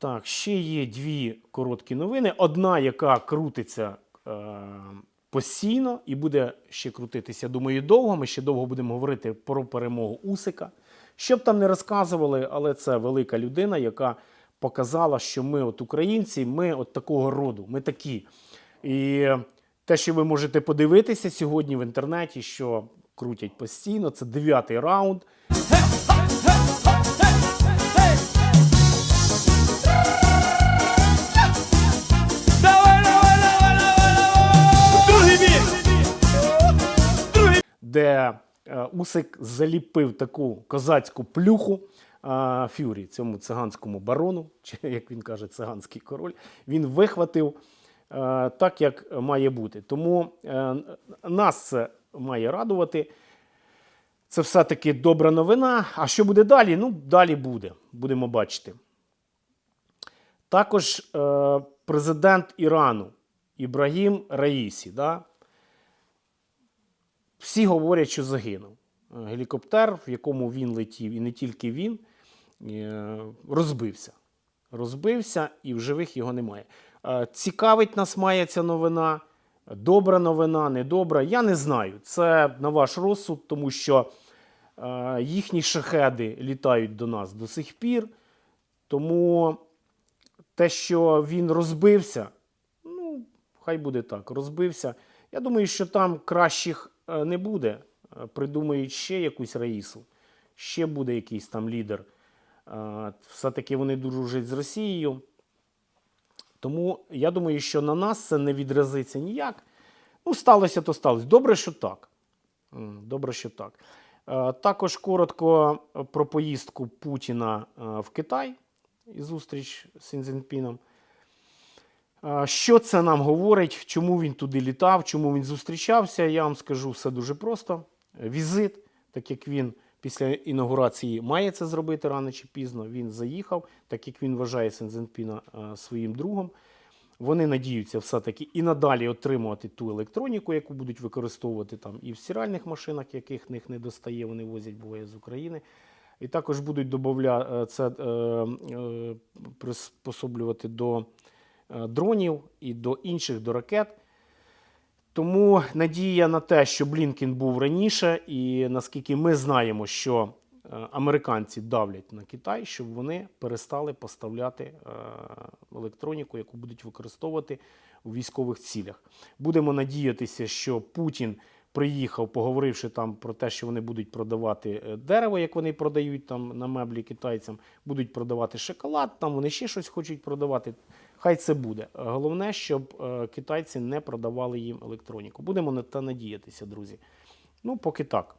Так, ще є дві короткі новини. Одна, яка крутиться е, постійно і буде ще крутитися, думаю, довго. Ми ще довго будемо говорити про перемогу Усика. Що б там не розказували, але це велика людина, яка показала, що ми, от українці, ми от такого роду, ми такі. І те, що ви можете подивитися сьогодні в інтернеті, що крутять постійно, це дев'ятий раунд. Де е, Усик заліпив таку козацьку плюху е, Фюрі, цьому циганському барону, чи як він каже, циганський король. Він вихватив е, так, як має бути. Тому нас це має радувати. Це все-таки добра новина. А що буде далі? Ну, далі буде. Будемо бачити. Також президент Ірану Ібрагім Раїсі. Да? Всі говорять, що загинув. Е, Гелікоптер, в якому він летів, і не тільки він, е, розбився. Розбився і в живих його немає. Е, Цікавить нас має ця новина. Добра новина, недобра. Я не знаю. Це на ваш розсуд, тому що їхні шахеди літають до нас до сих пір. Тому те, що він розбився, ну, хай буде так, розбився. Я думаю, що там кращих не буде. Е, Придумають ще якусь Раїсу, ще буде якийсь там лідер. Е, Все-таки вони дружать з Росією. Тому я думаю, що на нас це не відразиться ніяк. Ну, сталося, то сталося. Добре, що так. Добре, що так. Е, Також коротко про поїздку Путіна е, в Китай і зустріч з Сінзінпіном. Що це нам говорить? Чому він туди літав, чому він зустрічався? Я вам скажу все дуже просто. Візит, так як він після інаугурації має це зробити рано чи пізно, він заїхав, так як він вважає Сензенпіна е, своїм другом. Вони надіються все-таки і надалі отримувати ту електроніку, яку будуть використовувати там і в стиральних машинах, яких них не достає, вони возять буває з України. І також будуть додавля... е, це е, е, приспособлювати до дронів і до інших, до ракет. Тому надія на те, що Блінкін був раніше, і наскільки ми знаємо, що е, американці давлять на Китай, щоб вони перестали поставляти е, електроніку, яку будуть використовувати у військових цілях. Будемо надіятися, що Путін приїхав, поговоривши там про те, що вони будуть продавати е, дерево, як вони продають там на меблі китайцям, будуть продавати шоколад, там вони ще щось хочуть продавати. Хай це буде. Головне, щоб е, китайці не продавали їм електроніку. Будемо на те надіятися, друзі. Ну, поки так.